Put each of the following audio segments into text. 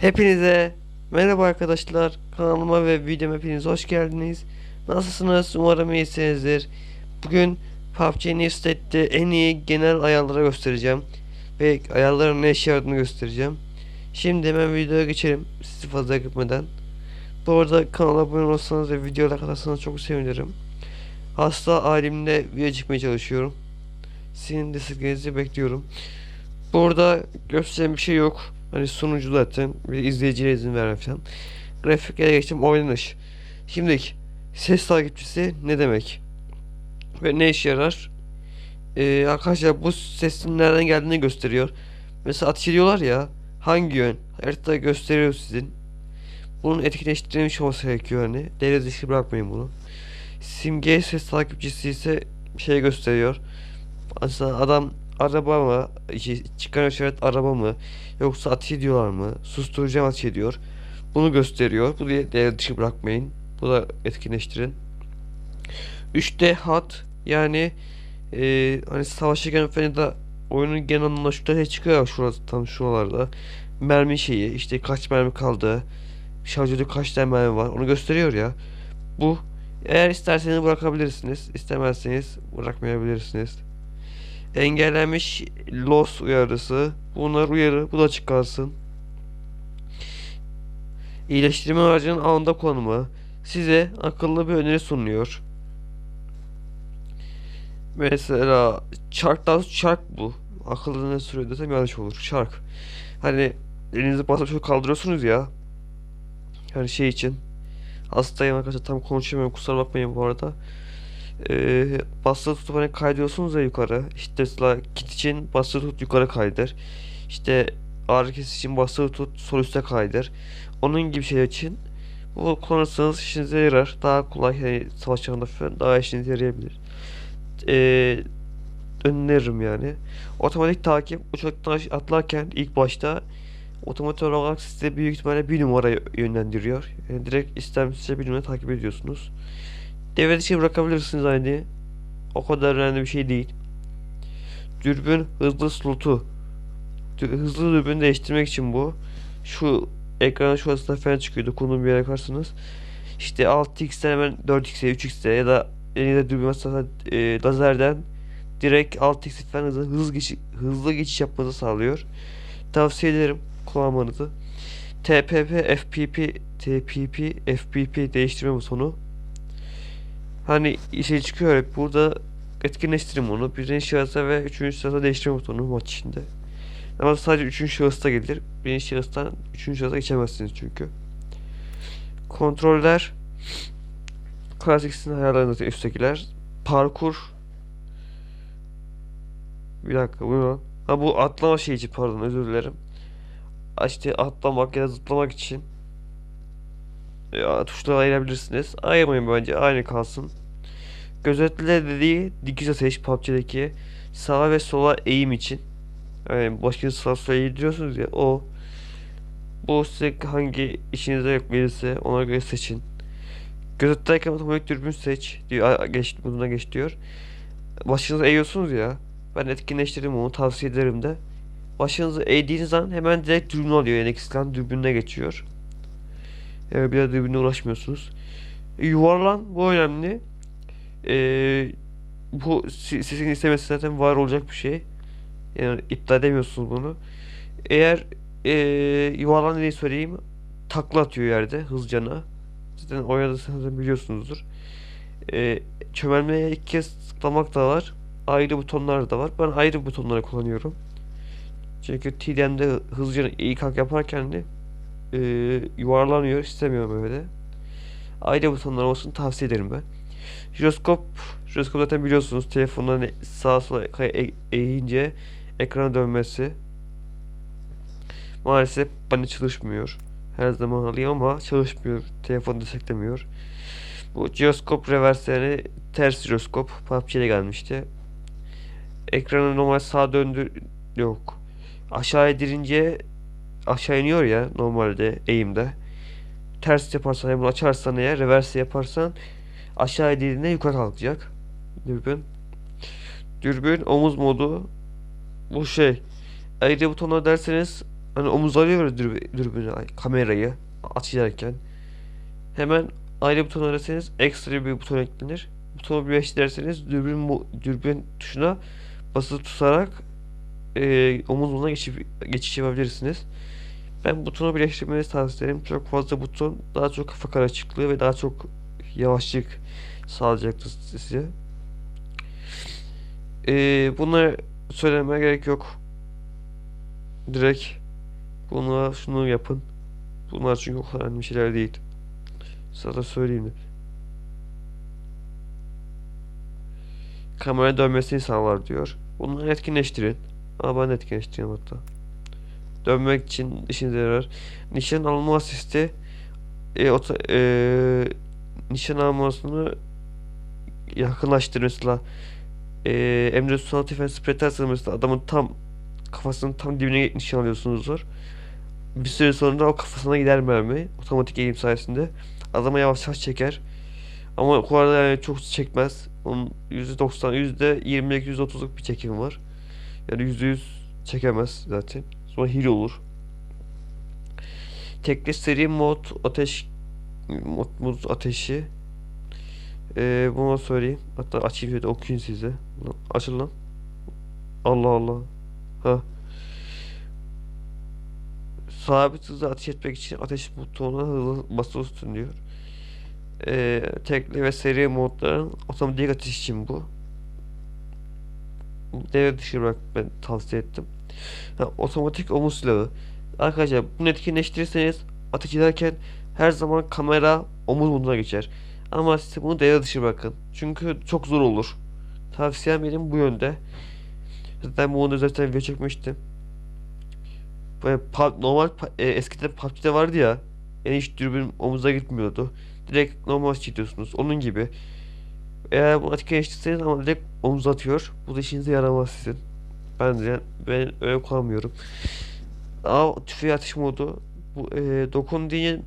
Hepinize merhaba arkadaşlar. Kanalıma ve videoma hepiniz hoş geldiniz. Nasılsınız? Umarım iyisinizdir. Bugün PUBG New en iyi genel ayarları göstereceğim. Ve ayarların ne işe yaradığını göstereceğim. Şimdi hemen videoya geçelim. Sizi fazla gitmeden. Bu arada kanala abone olursanız ve videoya atarsanız çok sevinirim. Hasta halimle video çekmeye çalışıyorum. Sizin desteklerinizi bekliyorum. Burada göstereceğim bir şey yok. Hani sunucu zaten bir izleyiciye izin veren falan. Grafiklere geçtim oynanış. Şimdi ses takipçisi ne demek? Ve ne işe yarar? Ee, arkadaşlar bu sesin nereden geldiğini gösteriyor. Mesela ateş ediyorlar ya hangi yön? Haritada gösteriyor sizin. Bunun etkileştirilmiş olması gerekiyor hani. Devre dışı bırakmayın bunu. Simge ses takipçisi ise şey gösteriyor. Mesela adam araba mı? Çıkan işaret araba mı? Yoksa ateş ediyorlar mı? Susturucu ateş ediyor. Bunu gösteriyor. Bu diye devre dışı bırakmayın. Bu da etkinleştirin. 3D HUD yani e, hani savaşırken falan da oyunun genel anlamda şurada şey çıkıyor şurası tam şuralarda. Mermi şeyi işte kaç mermi kaldı. Şarjörde kaç tane mermi var onu gösteriyor ya. Bu eğer isterseniz bırakabilirsiniz. istemezseniz bırakmayabilirsiniz. Engellenmiş loss uyarısı. Bunlar uyarı. Bu da açık kalsın. İyileştirme aracının anında kullanımı. Size akıllı bir öneri sunuyor. Mesela çarktan çark bu. Akıllı ne sürüyor desem yanlış olur. Çark. Hani elinizi basıp şöyle kaldırıyorsunuz ya. Hani şey için. Hastayım arkadaşlar tam konuşamıyorum kusura bakmayın bu arada. Ee, basılı tutup hani kaydıyorsunuz ya yukarı. İşte mesela kit için basılı tut yukarı kaydır. İşte ağrı kesici için basılı tut sol üstte kaydır. Onun gibi şey için bu kullanırsanız işinize yarar. Daha kolay hani savaş çağında falan daha işinize yarayabilir. Ee, öneririm yani. Otomatik takip uçaktan atlarken ilk başta otomatik olarak size büyük ihtimalle bir numara yönlendiriyor. Yani direkt istemsizce bir numara takip ediyorsunuz. Devre dışı bırakabilirsiniz aynı. O kadar önemli bir şey değil. Dürbün hızlı slotu. Hızlı dürbün değiştirmek için bu. Şu ekranın şurasında falan çıkıyor. Dokunduğum bir yere bakarsınız. İşte 6x'ten hemen 4x'e 3x'e ya da elinizde dürbün varsa e, lazerden direkt 6x falan hızlı, hızlı, geçiş, hızlı geçiş yapmanızı sağlıyor. Tavsiye ederim kullanmanızı. TPP, FPP, TPP, FPP değiştirme butonu. Hani şey çıkıyor hep burada etkinleştirin bunu. Birinci şahısa ve üçüncü şahısa değiştirme butonu maç içinde. Ama sadece üçüncü şahısta gelir. Birinci şahıstan üçüncü şahısa geçemezsiniz çünkü. Kontroller Klasiksin ayarlarında üsttekiler. Parkur Bir dakika bu ne? Ha bu atlama şeyi için pardon özür dilerim. İşte atlamak ya da zıplamak için ya, tuşları ayırabilirsiniz. Ayırmayın bence aynı kalsın. Gözetle dediği dikiz ateş PUBG'deki sağa ve sola eğim için. Yani başka sağa sola eğiliyorsunuz ya o. Bu size hangi işinize yok verirse ona göre seçin. Gözetteyken otomatik dürbün seç diyor. Geç, buna geç diyor. Başınızı eğiyorsunuz ya. Ben etkinleştirdim onu tavsiye ederim de. Başınızı eğdiğiniz an hemen direkt dürbün alıyor. Yani ekstradan dürbününe geçiyor. Yani bir daha dürbünle uğraşmıyorsunuz. Yuvarlan bu önemli. Ee, bu si- sizin istemesi zaten var olacak bir şey. Yani iptal edemiyorsunuz bunu. Eğer ee, yuvarlan diye söyleyeyim takla atıyor yerde hızcana. Zaten oynadı zaten biliyorsunuzdur. Ee, çömelmeye ilk kez tıklamak da var. Ayrı butonlar da var. Ben ayrı butonları kullanıyorum. Çünkü TDM'de hızlıca ilk hak yaparken de e, yuvarlanıyor. istemiyorum öyle. Ayrı butonlar olmasını tavsiye ederim ben. Jiroskop, jiroskop zaten biliyorsunuz telefondan sağa sola e- eğince ekrana dönmesi. Maalesef bana çalışmıyor. Her zaman alayım ama çalışmıyor. Telefon desteklemiyor. Bu jiroskop reverse yani ters jiroskop PUBG'de gelmişti. Ekranı normal sağa döndür yok. Aşağı edilince aşağı iniyor ya normalde eğimde. Ters yaparsan yani bunu açarsan eğer reverse yaparsan aşağı edildiğinde yukarı kalkacak. Dürbün. Dürbün omuz modu bu şey. Ayrı butonlar derseniz hani omuzlarıyor dürbü, dürbünü, ay, kamerayı açarken hemen ayrı buton ararsanız ekstra bir buton eklenir. Butonu birleştirirseniz dürbün, mu- dürbün tuşuna basılı tutarak e, omuzuna geçip, geçiş yapabilirsiniz. Ben butonu birleştirmenizi tavsiye ederim. Çok fazla buton daha çok kafa karışıklığı ve daha çok yavaşlık sağlayacaktır size. Ee, bunları söylemeye gerek yok. Direkt buna şunu yapın. Bunlar çünkü o kadar önemli şeyler değil. Sana söyleyeyim de. Kamera dönmesini sağlar diyor. Bunları etkinleştirin. Ama ben etkinleştireyim hatta. Dönmek için işinize yarar. Nişan alma asisti e, ota, e, nişan almasını yakınlaştırır mesela e, Emre Sultan Tüfen sprey atarsanız mesela adamın tam kafasının tam dibine nişan alıyorsunuzdur. Bir süre sonra o kafasına gider mermi otomatik eğim sayesinde. Adama yavaş yavaş çeker. Ama o arada yani çok çekmez. Onun %90, %20'lik, %30'luk bir çekim var. Yani %100 çekemez zaten. Hile olur. Tekli seri mod ateş mod, mod ateşi ee, bunu söyleyeyim. Hatta açayım şöyle okuyun size. Açın lan. Allah Allah. Ha. Sabit hızla ateş etmek için ateş butonuna hızlı basılı tutun diyor. Ee, tekli ve seri modların otomatik ateş için bu. Devre dışı bırak ben tavsiye ettim. Ha, otomatik omuz silahı. Arkadaşlar bunu etkinleştirirseniz ateş ederken her zaman kamera omuz moduna geçer. Ama size bunu devre dışı bırakın. Çünkü çok zor olur. Tavsiyem benim bu yönde. Zaten bunu zaten video çekmiştim. Böyle pub- normal e, eskiden PUBG'de vardı ya. Yani hiç dürbün omuza gitmiyordu. Direkt normal çekiyorsunuz. Onun gibi. Eğer bunu etkileştirseniz ama direkt omuza atıyor. Bu da işinize yaramaz sizin. Ben de ben öyle kullanmıyorum. Ama tüfeği atış modu. Bu e, dokun diye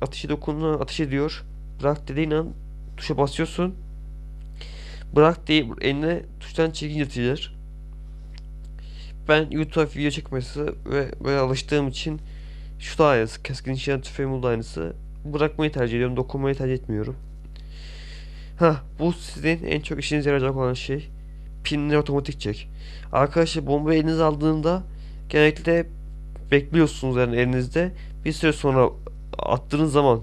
ateşi dokunduğunda ateş ediyor. Bırak dediğin an tuşa basıyorsun. Bırak diye eline tuştan çekince atılır. Ben YouTube video çekmesi ve böyle alıştığım için şu da aynısı. Keskin nişan tüfeğim da aynısı. Bırakmayı tercih ediyorum. Dokunmayı tercih etmiyorum. Ha bu sizin en çok işinize yarayacak olan şey. Pinleri otomatik çek. Arkadaşlar bombayı elinize aldığında genellikle bekliyorsunuz yani elinizde. Bir süre sonra attığınız zaman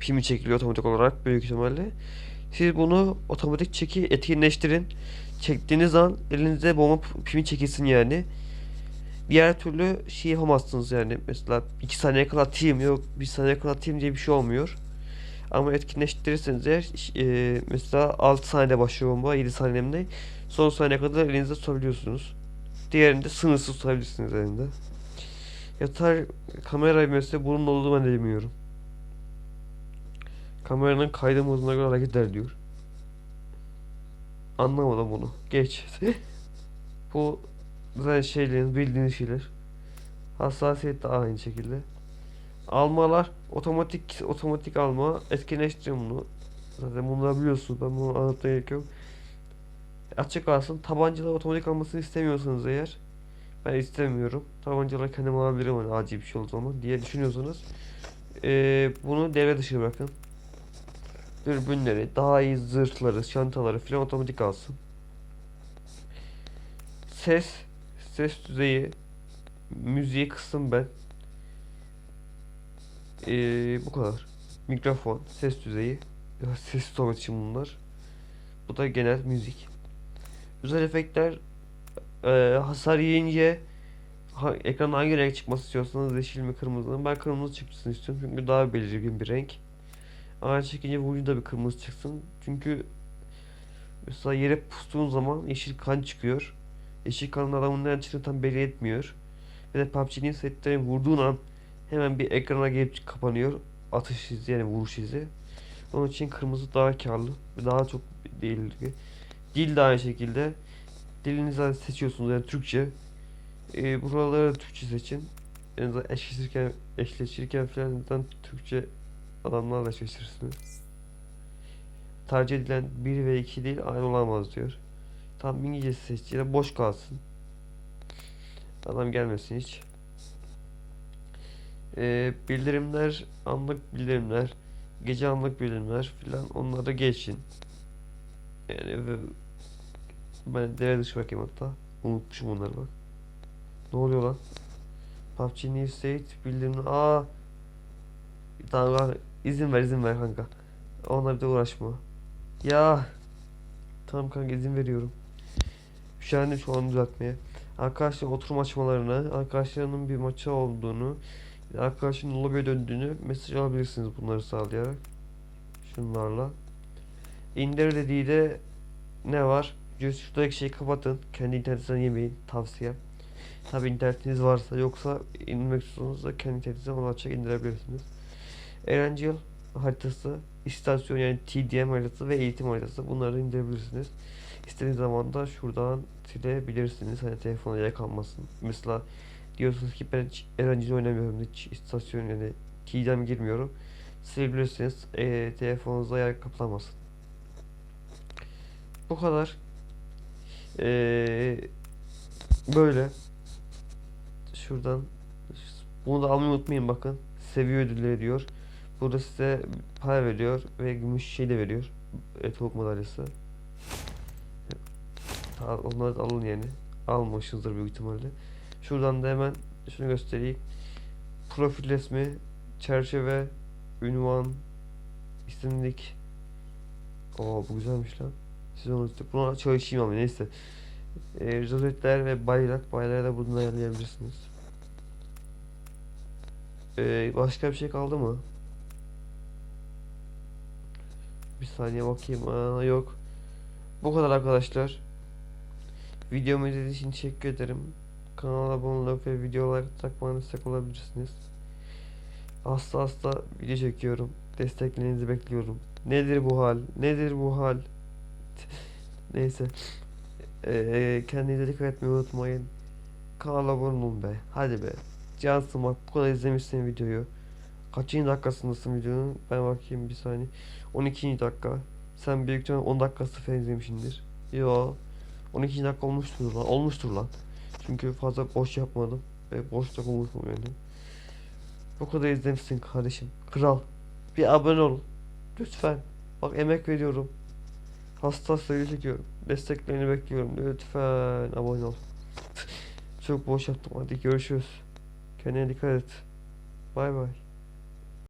pimi çekiliyor otomatik olarak büyük ihtimalle. Siz bunu otomatik çeki etkinleştirin. Çektiğiniz an elinizde bomba pimi çekilsin yani. Diğer türlü şey yapamazsınız yani. Mesela 2 saniye kala atayım yok 1 saniye kala atayım diye bir şey olmuyor. Ama etkinleştirirseniz eğer e, mesela 6 saniyede başlıyor bomba 7 saniyede son saniye kadar elinizde tutabiliyorsunuz. Diğerinde sınırsız tutabilirsiniz elinde. Yatar kamera mesela bunun olduğunu ben de bilmiyorum. Kameranın kaydı moduna göre hareket eder diyor. Anlamadım bunu. Geç. Bu zaten şeylerin bildiğiniz şeyler. Hassasiyet de aynı şekilde. Almalar otomatik otomatik alma etkinleştirin bunu. Zaten bunları biliyorsunuz. Ben bunu anlatmaya gerek yok. Açık kalsın. Tabancalar otomatik almasını istemiyorsanız eğer ben istemiyorum. Tabancaları kendim alabilirim hani acil bir şey olduğu zaman diye düşünüyorsanız eee, bunu devre dışı bırakın. Dürbünleri, daha iyi zırhları, çantaları filan otomatik alsın. Ses, ses düzeyi, müziği kıstım ben. Eee, bu kadar. Mikrofon, ses düzeyi, ses tutmak için bunlar. Bu da genel müzik. Özel efektler eee, hasar yiyince ha, ekranda hangi renk çıkması istiyorsanız yeşil mi kırmızı mı? Ben kırmızı çıksın istiyorum çünkü daha belirgin bir renk. Aynı şekilde vücuda bir kırmızı çıksın. Çünkü mesela yere pustuğun zaman yeşil kan çıkıyor. Yeşil kanın adamın nereden çıktığını tam belli etmiyor. Ve de PUBG'nin setlerini vurduğun an hemen bir ekrana gelip kapanıyor. Atış izi yani vuruş izi. Onun için kırmızı daha karlı ve daha çok belirgin. Dil de aynı şekilde. Dilinizi seçiyorsunuz yani Türkçe. Ee, buraları Türkçe seçin. Yani zaten eşleşirken, eşleşirken zaten Türkçe adamlarla eşleşirsiniz. Tercih edilen 1 ve 2 değil aynı olamaz diyor. Tam İngilizce seç ya da boş kalsın. Adam gelmesin hiç. Ee, bildirimler, anlık bildirimler, gece anlık bildirimler filan onları geçin. Yani ben devre dışı bakayım hatta. Unutmuşum onları bak. Ne oluyor lan? PUBG New State bildirim. Aa. Tamam kanka, izin ver izin ver kanka. Onunla bir de uğraşma. Ya. Tamam kanka izin veriyorum. Üşendim şu an düzeltmeye. Arkadaşlar oturum açmalarını, arkadaşlarının bir maçı olduğunu, arkadaşının lobiye döndüğünü mesaj alabilirsiniz bunları sağlayarak. Şunlarla. İndir dediği de ne var? Şuradaki şeyi kapatın. Kendi internetinizden yemeyin. Tavsiyem. Tabi internetiniz varsa yoksa indirmek istiyorsanız da kendi internetinizden onu açarak indirebilirsiniz. Erangel haritası, istasyon yani TDM haritası ve eğitim haritası bunları indirebilirsiniz. İstediğiniz zaman da şuradan silebilirsiniz. Hani telefona yer kalmasın. Mesela diyorsunuz ki ben hiç Erangel oynamıyorum hiç istasyon yani TDM girmiyorum. Silebilirsiniz. E, telefonunuzda yer kaplamasın. Bu kadar. Ee, böyle. Şuradan bunu da almayı unutmayın bakın. Seviye ödülleri diyor. Burada size para veriyor ve gümüş şey de veriyor. E, tavuk madalyası. Onları da alın yani. Almışızdır büyük ihtimalle. Şuradan da hemen şunu göstereyim. Profil resmi, çerçeve, ünvan, isimlik. Oo bu güzelmiş lan. Siz onu buna çalışayım ama neyse. E, rozetler ve bayrak. Bayrağı da buradan ayarlayabilirsiniz. E, başka bir şey kaldı mı? Bir saniye bakayım. Aa, yok. Bu kadar arkadaşlar. Videomu izlediğiniz için teşekkür ederim. Kanala abone olup ve videolar takmana destek olabilirsiniz. Hasta hasta video çekiyorum. Desteklerinizi bekliyorum. Nedir bu hal? Nedir bu hal? Neyse. Ee, kendinize dikkat etmeyi unutmayın. Kanala abone olun be. Hadi be. Cansın bak bu kadar izlemişsin videoyu. Kaçıncı dakikasındasın videonun? Ben bakayım bir saniye. 12. dakika. Sen büyük ihtimalle 10 dakikası falan izlemişsindir. Yo. 12 dakika olmuştur lan. Olmuştur lan. Çünkü fazla boş yapmadım. Ve boş da konuşmam yani. Bu kadar izlemişsin kardeşim. Kral. Bir abone ol. Lütfen. Bak emek veriyorum. Hasta video çekiyorum. Desteklerini bekliyorum. Lütfen abone ol. Çok boş yaptım. Hadi görüşürüz. Kendine dikkat et. Bay bay.